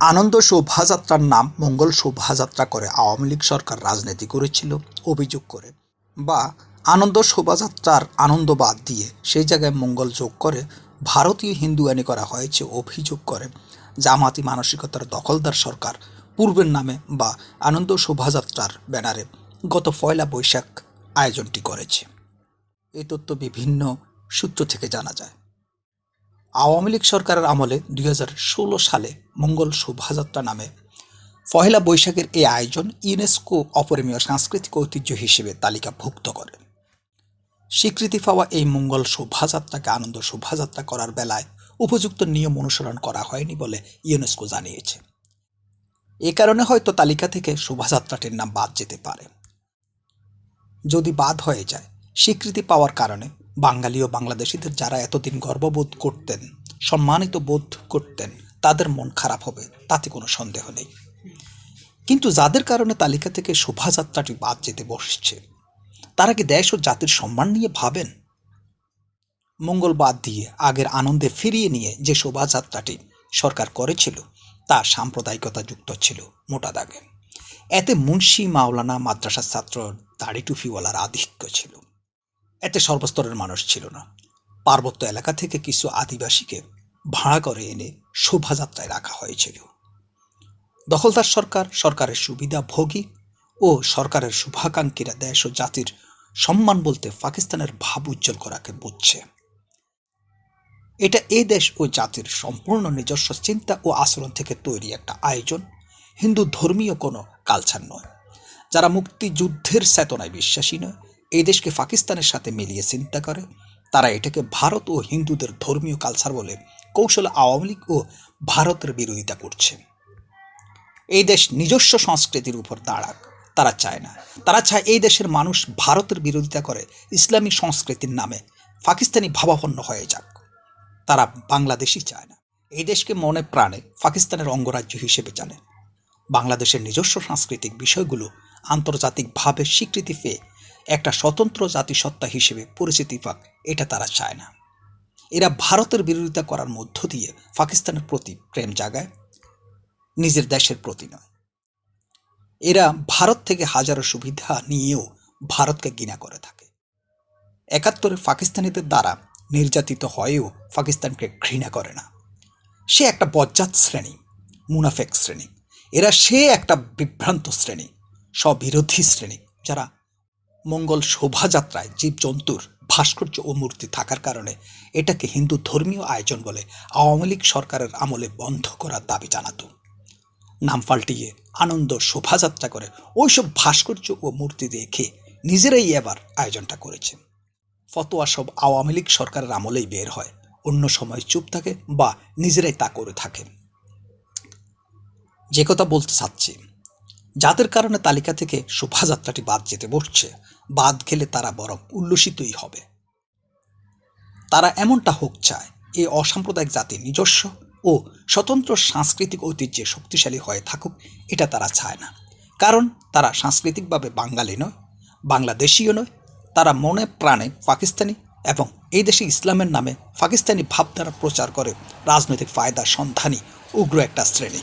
আনন্দ শোভাযাত্রার নাম মঙ্গল শোভাযাত্রা করে আওয়ামী লীগ সরকার রাজনীতি করেছিল, অভিযোগ করে। বা আনন্দ শোভাযাত্রার আনন্দ বাদ দিয়ে সেই জায়গায় মঙ্গল যোগ করে, ভারতীয় হিন্দুয়ানি করা হয়েছে অভিযোগ করে। জামাতি মানসিকতার দখলদার সরকার পূর্বের নামে বা আনন্দ শোভাযাত্রার ব্যানারে গত পয়লা বৈশাখ আয়োজনটি করেছে। এই তথ্য বিভিন্ন সূত্র থেকে জানা যায়। আওয়ামী লীগ সরকারের আমলে দুই হাজার ষোলো সালে মঙ্গল শোভাযাত্রা নামে পহেলা বৈশাখের এই আয়োজন ইউনেস্কো অপরিমীয় সাংস্কৃতিক ঐতিহ্য হিসেবে তালিকাভুক্ত করে। স্বীকৃতি পাওয়া এই মঙ্গল শোভাযাত্রাকে আনন্দ শোভাযাত্রা করার বেলায় উপযুক্ত নিয়ম অনুসরণ করা হয়নি বলে ইউনেস্কো জানিয়েছে। এ কারণে হয়তো তালিকা থেকে শোভাযাত্রাটির নাম বাদ যেতে পারে। যদি বাদ হয়ে যায়, স্বীকৃতি পাওয়ার কারণে বাঙালি ও বাংলাদেশিদের যারা এতদিন গর্ববোধ করতেন, সম্মানিত বোধ করতেন, তাদের মন খারাপ হবে, তাতে কোনো সন্দেহ নেই। কিন্তু যাদের কারণে তালিকা থেকে শোভাযাত্রাটি বাদ যেতে বসছে, তারা কি দেশ ও জাতির সম্মান নিয়ে ভাবেন? মঙ্গল বাদ দিয়ে আগের আনন্দে ফিরিয়ে নিয়ে যে শোভাযাত্রাটি সরকার করেছিল, তা সাম্প্রদায়িকতা যুক্ত ছিল মোটা দাগে। এতে মুন্সি মাওলানা মাদ্রাসার ছাত্র দাড়ি টুফিওয়ালার আধিক্য ছিল। এতে সর্বস্তরের মানুষ ছিল না। পার্বত্য এলাকা থেকে কিছু আদিবাসীকে ভাড়া করে এনে শোভাযাত্রায় রাখা হয়েছিল। দখলদার সরকার, সরকারের সুবিধা ভোগী ও সরকারের শুভাকাঙ্ক্ষীরা দেশ ও জাতির সম্মান বলতে পাকিস্তানের ভাব উজ্জ্বল করাকে বুঝছে। এটা এ দেশ ও জাতির সম্পূর্ণ নিজস্ব চিন্তা ও আচরণ থেকে তৈরি একটা আয়োজন। হিন্দু ধর্মীয় কোনো কালচার নয়। যারা মুক্তিযুদ্ধের চেতনায় বিশ্বাসী নয় এই দেশকে পাকিস্তানের সাথে মিলিয়ে চিন্তা করে। তারা এটাকে ভারত ও হিন্দুদের ধর্মীয় কালচার বলে কৌশল আওয়ামী লীগ ও ভারতের বিরোধিতা করছে। এই দেশ নিজস্ব সংস্কৃতির উপর দাঁড়াক, তারা চায় না। তারা চায় এই দেশের মানুষ ভারতের বিরোধিতা করে ইসলামী সংস্কৃতির নামে পাকিস্তানি ভাবাপন্ন হয়ে যাক। তারা বাংলাদেশই চায় না। এই দেশকে মনে প্রাণে পাকিস্তানের অঙ্গরাজ্য হিসেবে জানে। বাংলাদেশের নিজস্ব সাংস্কৃতিক বিষয়গুলো আন্তর্জাতিকভাবে স্বীকৃতি পেয়ে একটা স্বতন্ত্র জাতিসত্তা হিসেবে পরিচিতি পাক, এটা তারা চায় না। এরা ভারতের বিরোধিতা করার মধ্য দিয়ে পাকিস্তানের প্রতি প্রেম জাগায়, নিজের দেশের প্রতি নয়। এরা ভারত থেকে হাজারো সুবিধা নিয়েও ভারতকে ঘৃণা করে থাকে। একাত্তরে পাকিস্তানিদের দ্বারা নির্যাতিত হয়েও পাকিস্তানকে ঘৃণা করে না। সে একটা বজ্জাত শ্রেণি, মুনাফেক শ্রেণি। এরা সে একটা বিভ্রান্ত শ্রেণি, স্ববিরোধী শ্রেণি, যারা মঙ্গল শোভাযাত্রায় জীবজন্তুর ভাস্কর্য ও মূর্তি থাকার কারণে এটাকে হিন্দু ধর্মীয় আয়োজন বলে আওয়ামী লীগ সরকারের আমলে বন্ধ করার দাবি জানাতো। নাম পাল্টিয়ে আনন্দ শোভাযাত্রা করে ওইসব ভাস্কর্য ও মূর্তি দেখে নিজেরাই এবার আয়োজনটা করেছে। ফতোয়া সব আওয়ামী লীগ সরকারের আমলেই বের হয়, অন্য সময় চুপ থাকে বা নিজেরাই তা করে থাকে। যে কথা বলতে চাচ্ছি যাদের কারণে তালিকা থেকে শোভাযাত্রাটি বাদ যেতে বসছে, বাদ গেলে তারা বরং উল্লসিতই হবে। তারা এমনটা হোক চায় এই অসাম্প্রদায়িক জাতি নিজস্ব ও স্বতন্ত্র সাংস্কৃতিক ঐতিহ্যে শক্তিশালী হয়ে থাকুক, এটা তারা চায় না। কারণ তারা সাংস্কৃতিকভাবে বাঙালি নয় বাংলাদেশীয় নয়, তারা মনে প্রাণে পাকিস্তানি এবং এই দেশে ইসলামের নামে পাকিস্তানি ভাবধারা প্রচার করে রাজনৈতিক ফায়দার সন্ধানী উগ্র একটা শ্রেণি।